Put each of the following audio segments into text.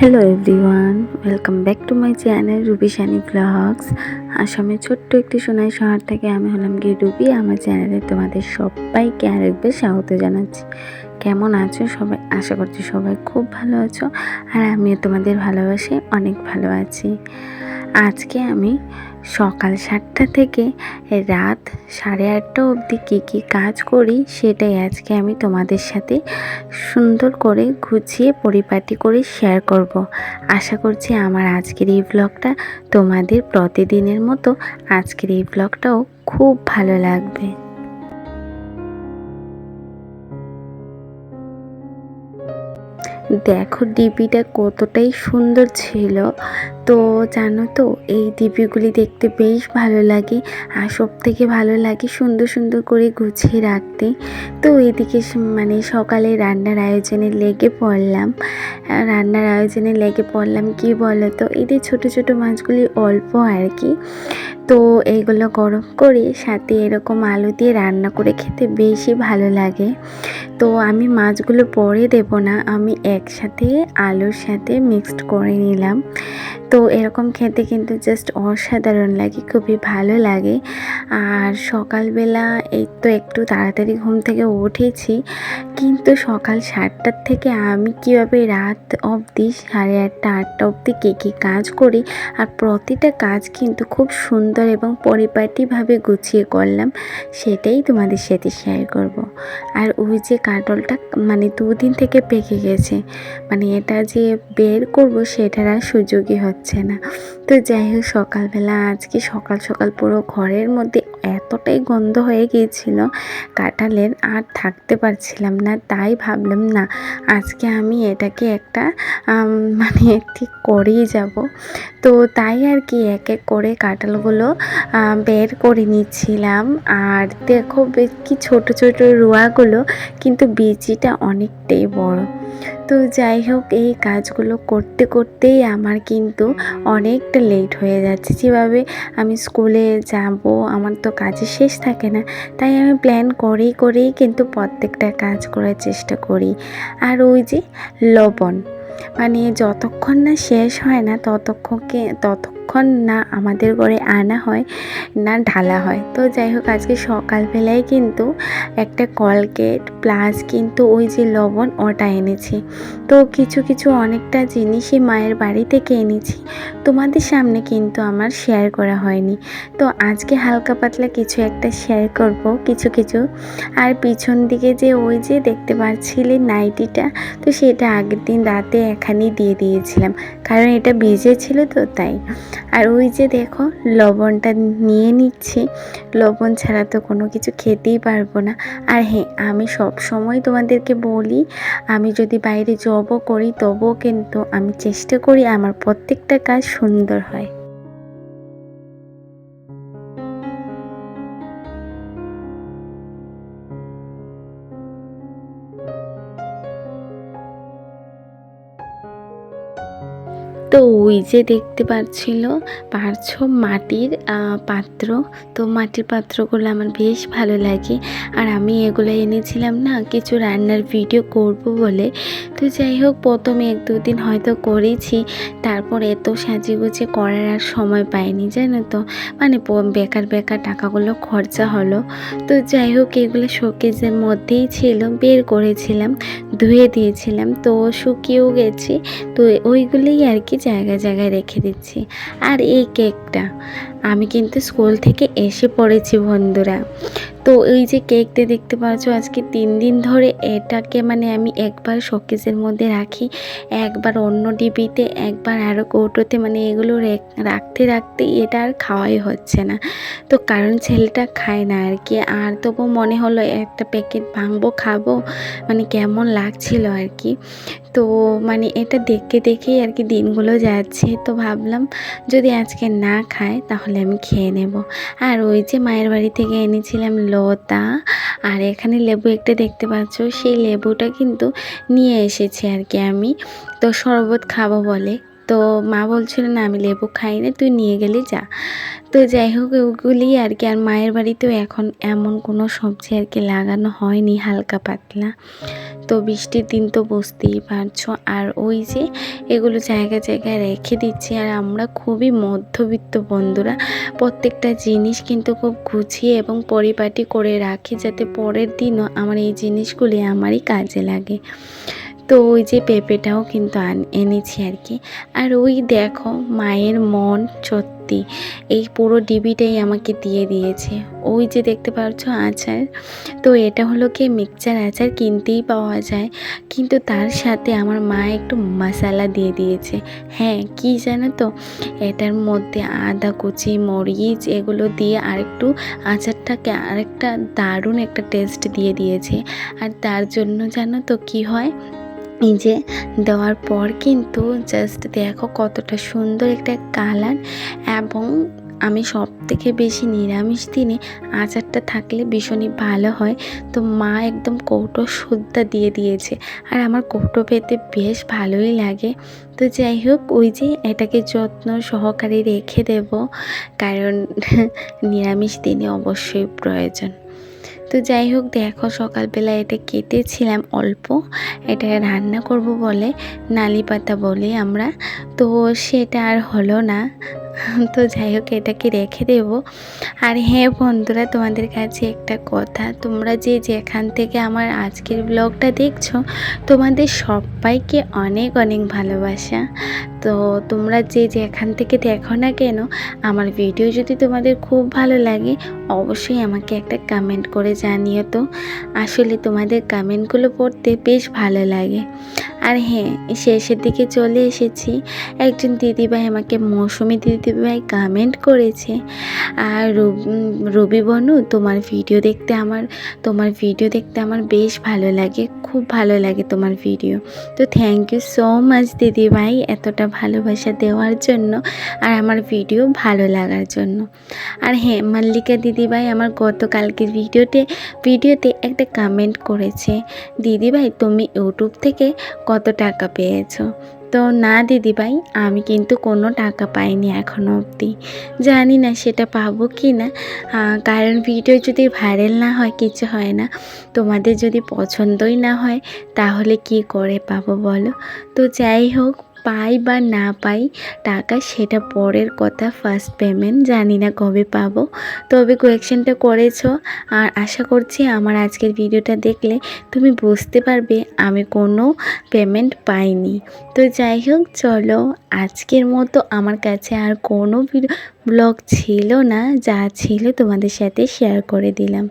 Hello everyone welcome back to my channel Ruby Sunny blogs আসামের ছোট্ট একটি সোনাই শহর থেকে আমি হলাম গিয়ে রুবি আমার চ্যানেলে তোমাদের সবাইকে আরেকবার স্বাগত জানাচ্ছি। কেমন আছো সবাই? আশা করছি সবাই খুব ভালো আছো আর আমিও তোমাদের ভালোবাসে অনেক ভালো আছি। আজকে আমি সকাল সাতটা থেকে রাত সাড়ে আটটা অবধি কী কী কাজ করি সেটাই আজকে আমি তোমাদের সাথে সুন্দর করে গুছিয়ে পরিপাটি করে শেয়ার করব। আশা করছি আমার আজকের এই ব্লগটা তোমাদের প্রতিদিনের মতো আজকের এই ব্লগটাও খুব ভালো লাগবে দেখো ডিপিটা কতটাই সুন্দর ছিল। তো জানো তো, এই ডিপিগুলি দেখতে বেশ ভালো লাগে আর সব থেকে ভালো লাগে সুন্দর সুন্দর করে গুছিয়ে রাখতে। তো এদিকে মানে সকালে রান্নার আয়োজনে লেগে পড়লাম। রান্নার আয়োজনে লেগে পড়লাম কি বলো তো এদের ছোট ছোট মাছগুলি অল্প আর কি। তো এইগুলো গরম করে সাথে এরকম আলু দিয়ে রান্না করে খেতে বেশি ভালো লাগে। তো আমি মাছগুলো পরে দেব না, আমি একসাথে আলুর সাথে মিক্সড করে নিলাম। তো এরকম খেতে কিন্তু জাস্ট অসাধারণ লাগে, খুবই ভালো লাগে আর সকালবেলা এই তো একটু তাড়াতাড়ি ঘুম থেকে উঠেছি, কিন্তু সকাল সাতটার থেকে আমি কীভাবে রাত অবধি সাড়ে আটটা আটটা অবধি কী কী কাজ করি আর প্রতিটা কাজ কিন্তু খুব সুন্দর এবং পরিপাটিভাবে গুছিয়ে করলাম, সেটাই তোমাদের সাথে শেয়ার করব। আর ওই যে কাটলটা মানে দুদিন থেকে পেকে গেছে মানে এটা যে বের করব সেটার আর সুযোগই হচ্ছে না। তো যাই হোক, সকালবেলা আজকে সকাল সকাল পুরো ঘরের মধ্যে এতটাই গন্ধ হয়ে গিয়েছিল, কাঁঠালের আর থাকতে পারছিলাম না, তাই ভাবলাম না, আজকে আমি এটাকে একটা মানে ঠিক করেই যাব। তো তাই আর কি এক এক করে কাঁঠালগুলো বের করে নিচ্ছিলাম। আর দেখো কি ছোট ছোট রোয়াগুলো, কিন্তু বিচিটা অনেকটাই বড়। তো যাই হোক, এই কাজগুলো করতে করতেই আমার কিন্তু অনেকটা লেট হয়ে যাচ্ছে। যেভাবে আমি স্কুলে যাব, আমার তো কাজে শেষ থাকে না, তাই আমি প্ল্যান করেই করেই কিন্তু প্রত্যেকটা কাজ করার চেষ্টা করি। আর ওই যে লবণ মানে যতক্ষণ না শেষ হয় না, ততক্ষণকে, ততক্ষণ না আমাদের ঘরে আনা হয়, না ঢালা হয়। তো যাই হোক, আজকে সকালবেলায় কিন্তু একটা কলগেট প্লাস কিন্তু ওই যে লবণ ওটা এনেছি। তো কিছু কিছু অনেকটা জিনিসই মায়ের বাড়ি থেকে এনেছি। তোমাদের সামনে কিন্তু আমার শেয়ার করা হয়নি। তো আজকে হালকা পাতলা কিছু একটা শেয়ার করব, কিছু কিছু। আর পিছন দিকে যে ওই যে দেখতে পাচ্ছিলে নাইটিটা, তো সেটা আগের দিন রাতে এখানেই দিয়ে দিয়েছিলাম। কারণ এটা ভিজে ছিল তো তাই। আর ওই যে দেখো, লবণটা নিয়ে নিচ্ছি। লবণ ছাড়া তো কোনো কিছু খেতেই পারব না। আর হ্যাঁ আমি সব সময় তোমাদেরকে বলি, আমি যদি বাইরে জবও করি, তবুও কিন্তু আমি চেষ্টা করি আমার প্রত্যেকটা কাজ সুন্দর হয়। তো ওই যে দেখতে পাচ্ছিল, পারছ মাটির পাত্র। তো মাটির পাত্রগুলো আমার বেশ ভালো লাগে। আর আমি এগুলো এনেছিলাম না, কিছু রান্নার ভিডিও করব বলে। তো যাই হোক, প্রথমে এক দুদিন হয়তো করেছি। তারপর এত সাজিয়ে গুছিয়ে করার আর সময় পাইনি, জানো তো। মানে বেকার বেকার টাকাগুলো খরচা হলো। তো যাই হোক, এগুলো শোকেজের মধ্যেই ছিল, বের করেছিলাম, ধুয়ে দিয়েছিলাম। তো শুকিয়েও গেছি। তো ওইগুলোই আর কি জায়গায় জায়গায় রেখে দিচ্ছি। আর এই কেকটা আমি কিন্তু স্কুল থেকে এসে পড়েছি বন্ধুরা। তো এই যে কেকটা দেখতে পাচ্ছ, আজকে তিন দিন ধরে এটাকে মানে আমি একবার শোকেসের মধ্যে রাখি, একবার অন্য ডিবিতে, একবার আরও কৌটোতে মানে এগুলো রাখতে রাখতে এটা আর খাওয়াই হচ্ছে না। তো কারণ ছেলেটা খায় না আর কি, আর তবু মনে হলো একটা প্যাকেট ভাঙবো, খাব মানে কেমন লাগছিল আর কি। তো মানে এটা দেখে দেখেই আর কি দিনগুলো যাচ্ছে, তো ভাবলাম যদি আজকে না খায় তাহলে আমি খেয়ে নেব। আর ওই যে মায়ের বাড়ি থেকে এনেছিলাম লতা। আর এখানে লেবু একটা দেখতে পাচ্ছ, সেই লেবুটা কিন্তু নিয়ে এসেছি আর কি আমি। তো শরবত খাব বলে। তো মা বলছিল, না, আমি লেবু খাই না, তুই নিয়ে গেলে, যা। তো যাই হোক, ওগুলি আর কি, আর মায়ের বাড়িতেও এখন এমন কোনো সবজি আর কি লাগানো হয়নি, হালকা পাতলা। তো বৃষ্টির দিন তো বুঝতেই পারছ। আর ওই যে এগুলো জায়গায় জায়গায় রেখে দিচ্ছি, আর আমরা খুবই মধ্যবিত্ত বন্ধুরা, প্রত্যেকটা জিনিস কিন্তু খুব গুছিয়ে এবং পরিপাটি করে রাখি, যাতে পরের দিনও আমার এই জিনিসগুলি আমারই কাজে লাগে। তো ওই যে পেঁপেটাও কিন্তু এনেছি আর কি। আর ওই দেখো, মায়ের মন সত্যি, এই পুরো ডিবিটাই আমাকে দিয়ে দিয়েছে। ওই যে দেখতে পাচ্ছ আচার, তো এটা হলো কি মিক্সচার আচার কিনতেই পাওয়া যায়। কিন্তু তার সাথে আমার মা একটু মশালা দিয়ে দিয়েছে। হ্যাঁ কি জানো তো? এটার মধ্যে আদা, কুচি, মরিচ এগুলো দিয়ে আরেকটু আচারটাকে আরেকটা দারুণ একটা টেস্ট দিয়ে দিয়েছে। আর তার জন্য জানো তো কি হয়? যে দেওয়ার পর কিন্তু জাস্ট দেখো কতটা সুন্দর একটা কালার এবং আমি সব থেকে বেশি নিরামিষ দিনে আচারটা থাকলে ভীষণই ভালো হয়। তো মা একদম কৌটো সুদ্ধা দিয়ে দিয়েছে আর আমার কৌটো পেতে বেশ ভালোই লাগে। তো যাই হোক, ওই যে এটাকে যত্ন সহকারে রেখে দেব, কারণ নিরামিষ দিনে অবশ্যই প্রয়োজন। তো যাই হোক, দেখো সকালবেলা এটা কেটেছিলাম অল্প। এটা রান্না করব বলে নালি পাতা বলি আমরা। তো সেটা আর হলো না। তো যাই হোক, এটাকে রেখে দেব। আর হ্যাঁ বন্ধুরা, তোমাদের কাছে একটা কথা। তোমরা যে যেখান থেকে আমার আজকের ব্লগটা দেখছ, তোমাদের সবাইকে অনেক অনেক ভালোবাসা। তো তোমরা যে যেখান থেকে দেখো না কেন, আমার ভিডিও যদি তোমাদের খুব ভালো লাগে, অবশ্যই আমাকে একটা কমেন্ট করে জানিও তো। আসলে তোমাদের কমেন্টগুলো পড়তে বেশ ভালো লাগে। আর হ্যাঁ শেষের দিকে চলে এসেছি। একজন দিদিভাই আমাকে মৌসুমি দিদিভাই কমেন্ট করেছে। আর রবি বনু, তোমার ভিডিও দেখতে আমার, তোমার ভিডিও দেখতে আমার বেশ ভালো লাগে, খুব ভালো লাগে তোমার ভিডিও তো থ্যাংক ইউ সো মাচ দিদিভাই, এতটা ভালোবাসা দেওয়ার জন্য আর আমার ভিডিও ভালো লাগার জন্য। আর হ্যাঁ মল্লিকা দিদিভাই আমার গতকালকের ভিডিওতে ভিডিওতে একটা কমেন্ট করেছে, দিদিভাই, তুমি ইউটিউব থেকে কত টাকা পেয়েছ? তো না দিদিভাই, আমি কিন্তু কোনো টাকা পাইনি এখনও অবধি। জানি না সেটা পাবো কি না। কারণ ভিডিও যদি ভাইরাল না হয়, কিছু হয় না, তোমাদের যদি পছন্দই না হয়, তাহলে কি করে পাবো বলো? তো যাই হোক পাই বা না পাই টাকা, সেটা পরের কথা ফার্স্ট পেমেন্ট জানি না কবে পাবো। তবে কোয়েকশনটা করেছ আর আশা করছি আমার আজকের ভিডিওটা দেখলে তুমি বুঝতে পারবে আমি কোনো পেমেন্ট পাইনি। তো যাই হোক, চলো আজকের মতো আমার কাছে আর কোনো ব্লগ ছিল না, যা ছিল তোমাদের সাথে শেয়ার করে দিলাম।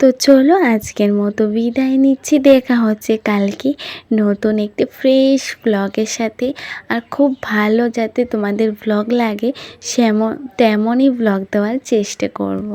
তো চলো আজকের মতো বিদায় নিচ্ছি দেখা হচ্ছে কালকে নতুন একটি ফ্রেশ ব্লগের সাথে আর খুব ভালো যাতে তোমাদের ব্লগ লাগে, সেমন তেমনই ব্লগ দেওয়ার চেষ্টা করব।